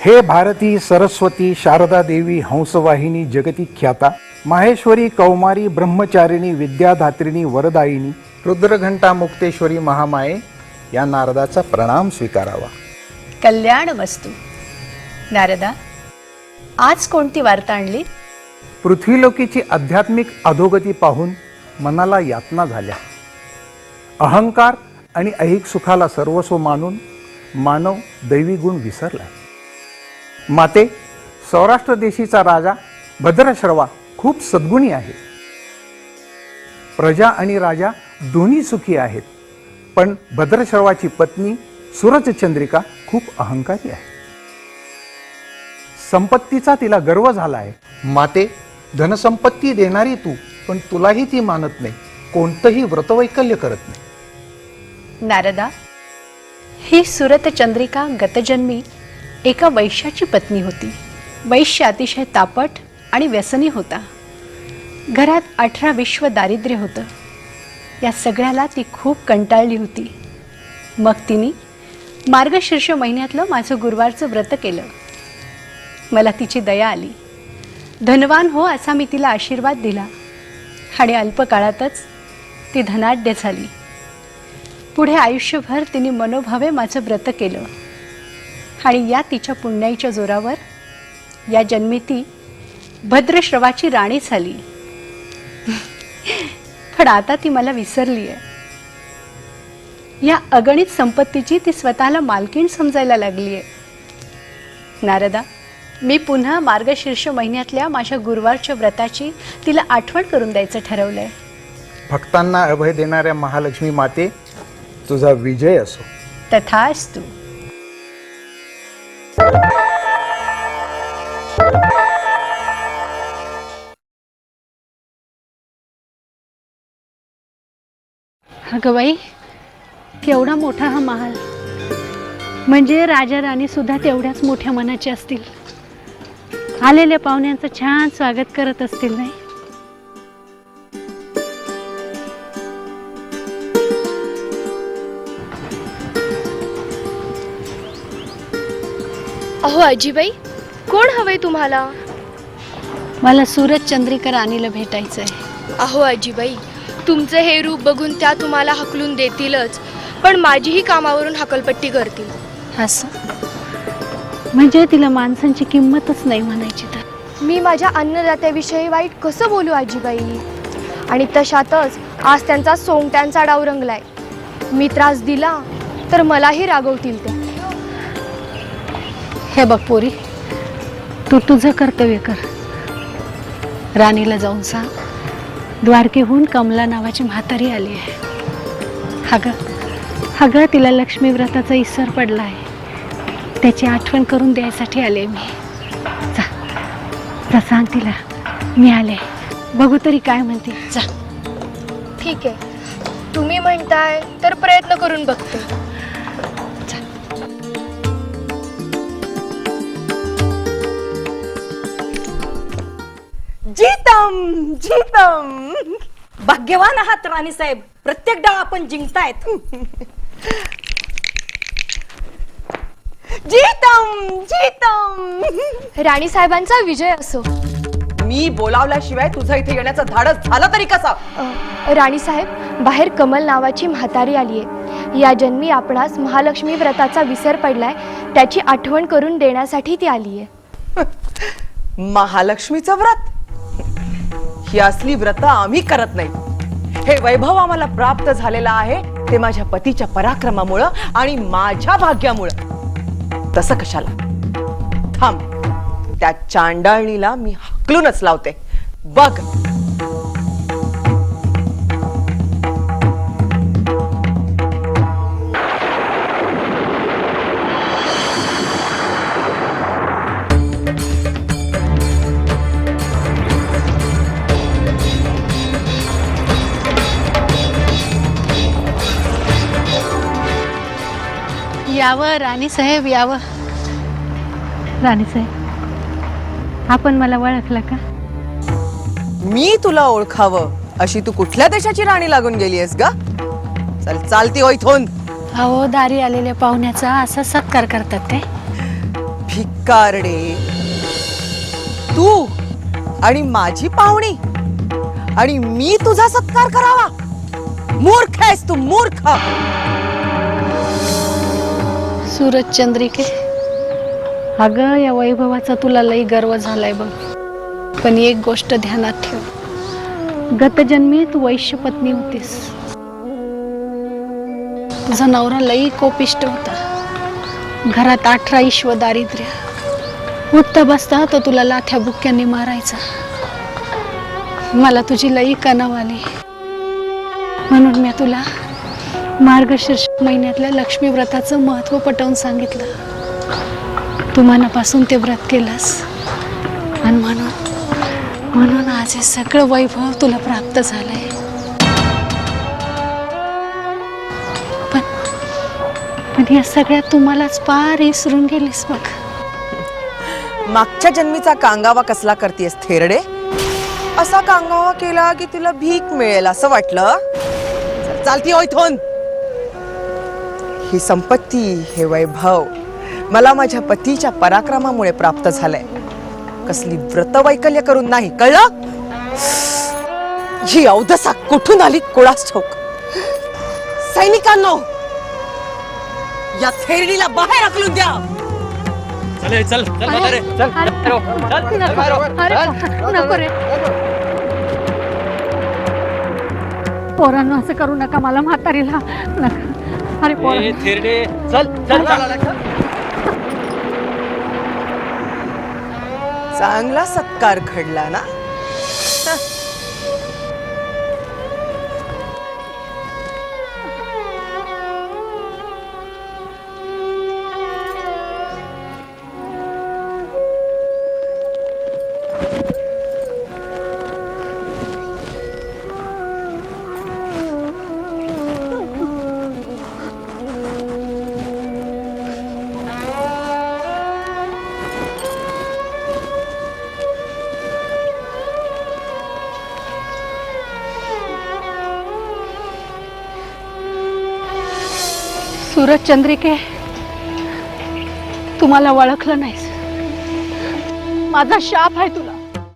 हे भारती सरस्वती शारदा देवी हंसवाहिनी जगती ख्याता माहेश्वरी कौमारी ब्रह्मचारिणी विद्याधात्रिणी वरदायिनी रुद्रघंटा मुक्तेश्वरी महामाये या नारदाचा प्रणाम स्वीकारावा. कल्याण वस्तू. नारदा आज कोणती वार्ता आणली? पृथ्वीलोकीची आध्यात्मिक अधोगती पाहून मनाला यातना झाल्या. अहंकार आणि ऐहिक सुखाला सर्वस्व मानून मानव दैवी गुण विसरलाय. माते सौराष्ट्र देशीचा राजा भद्रश्रवा खूप सद्गुणी आहे प्रजा आणि राजा दोन्ही सुखी आहेत पण भद्रश्रवाची पत्नी सूरजचंद्रिका खूप अहंकारी आहे. संपत्तीचा तिला गर्व झाला आहे माते धनसंपत्ती देणारी तू पण तुलाही ती मानत नाही कोणतंही व्रतवैकल्य करत नाही. नारदा ही सुरत चंद्रिका गतजन्मी एका वैश्याची पत्नी होती. वैश्य अतिशय तापट आणि व्यसनी होता. घरात अठरा विश्व दारिद्र्य होतं. या सगळ्याला ती खूप कंटाळली होती. मग तिने मार्गशीर्ष महिन्यातलं माझं गुरुवारचं व्रत केलं. मला तिची दया आली. धनवान हो असा मी तिला आशीर्वाद दिला. आणि अल्पकाळातच ती धनाढ्य झाली. पुढे आयुष्यभर तिने मनोभावे माझं व्रत केलं. आणि या तिच्या पुण्याईच्या जोरावर या जन्मी ती भद्रश्रवाची राणी झाली. पण आता ती मला विसरली आहे या अगणित संपत्तीची ती स्वतःला मालकीण समजायला लागली आहे नारदा मी पुन्हा मार्गशीर्ष महिन्यातल्या माझ्या गुरुवारच्या व्रताची तिला आठवण करून द्यायचं ठरवलंय. भक्तांना अभय देणाऱ्या महालक्ष्मी माते तुझा विजय असो. तथास्तु अगं बाई केवढा मोठा हा महाल. म्हणजे राजा राणी सुद्धा तेवढ्याच मोठ्या मनाचे असतील. आलेल्या पाहुण्यांचं छान स्वागत करत असतील नाही? अहो आजीबाई कोण हवंय तुम्हाला? मला सूरज चंद्रिका राणीला भेटायचं आहे अहो आजीबाई तुमचं हे रूप बघून त्या तुम्हाला हकलून देतीलच पण माझीही कामावरून हकलपट्टी करतील. असं म्हणजे तिला माणसांची किंमतच नाही म्हणायची तर. मी माझ्या अन्नदात्याविषयी वाईट कसं बोलू आजीबाई? आणि तशातच आज त्यांचा सोंगट्यांचा डाव रंगलाय. मी त्रास दिला तर मलाही रागवतील त्या. हे बघ पोरी तू तुझं कर्तव्य कर. राणीला जाऊन सांग. द्वारकेहून कमला नावाची म्हातारी आली आहे. अगं अगं तिला लक्ष्मी व्रताचा इसर पडला आहे. त्याची आठवण करून द्यायसाठी आले मी. जा जा सांग तिला. मी आले. बघू तरी काय म्हणते. जा. ठीक आहे. तुम्ही म्हणताय तर प्रयत्न करून बघते. जीतम जीतम. भाग्यवान आहात राणी साहेब. प्रत्येक डाव आपण जिंकतायत. जीतम जीतम. राणी साहेबांचा विजय असो. मी बोलावल्याशिवाय तुझं इथे येण्याचं धाडस झालं तरी कसा? राणी साहेब बाहेर कमल नावाची म्हातारी आली आहे या जन्मी आपणास महालक्ष्मी व्रताचा विसर पडलाय. त्याची आठवण करून देण्यासाठी ती आली आहे महालक्ष्मीचं व्रत? ही असली व्रत आम्ही करत नाही. हे वैभव आम्हाला प्राप्त झालेलं आहे ते माझ्या पतीच्या पराक्रमामुळं आणि माझ्या भाग्यामुळं. तसं कशाला? थांब. त्या चांडाळणीला मी हकलूनच लावते. बघ. यावं राणी साहेब यावं राणी साहेब आपण मला ओळखलं का? मी तुला ओळखावं अशी तू कुठल्या देशाची राणी लागून गेलीयस ग? चल चालती हो इथून. अहो दारी आलेल्या पाहुण्याचा असा सत्कार करतात काय भिक्कारडे. तू आणि माझी पाहुणी आणि मी तुझा सत्कार करावा. मूर्ख आहेस तू मूर्ख. सूरज चंद्रिके. अगं या वैभवाचा तुला लई गर्व झालाय बघ. पण एक गोष्ट ध्यानात ठेव. गतजन्मी तू वैश्य पत्नी होतीस. तुझा नवरा लई कोपिष्ट होता. घरात अठरा ईश्व दारिद्र्य. उठता बसता तो तुला लाथ्या बुक्क्यांनी मारायचा. मला तुझी लई कणव आली. म्हणून मी तुला मार्गशीर्ष महिन्यातल्या लक्ष्मी व्रताचं महत्त्व पटवून सांगितलं. तू मनापासून ते व्रत केलंस. आणि म्हणून म्हणून आज हे सगळं वैभव तुला प्राप्त झालंय. पण पण या सगळ्यात तुम्हालाच पार विसरून गेलीस बघ. मागच्या जन्मीचा कांगावा कसला करतेस थेरडे? असा कांगावा केला की तुला भीक मिळेल असं वाटलं? चालती होय थोन ही संपत्ती हे वैभव मला माझ्या पतीच्या पराक्रमामुळे प्राप्त झालंय. कसली व्रतवैकल्य करून नाही कळलं? ही अवदसा कुठून आली कोणास ठाऊक सैनिकांनो या थेरडीला बाहेर हाकलून द्या. चल चल चल म्हातारे. चल चल नको रे. पोरांनो असं करू नका मला म्हातारीला नका. अरे ए, थेरडे. चल. चल चल. चांगला सत्कार घडला ना? सूरज चंद्रिके तुम्हाला ओळखलं नाहीस. माझा शाप आहे तुला.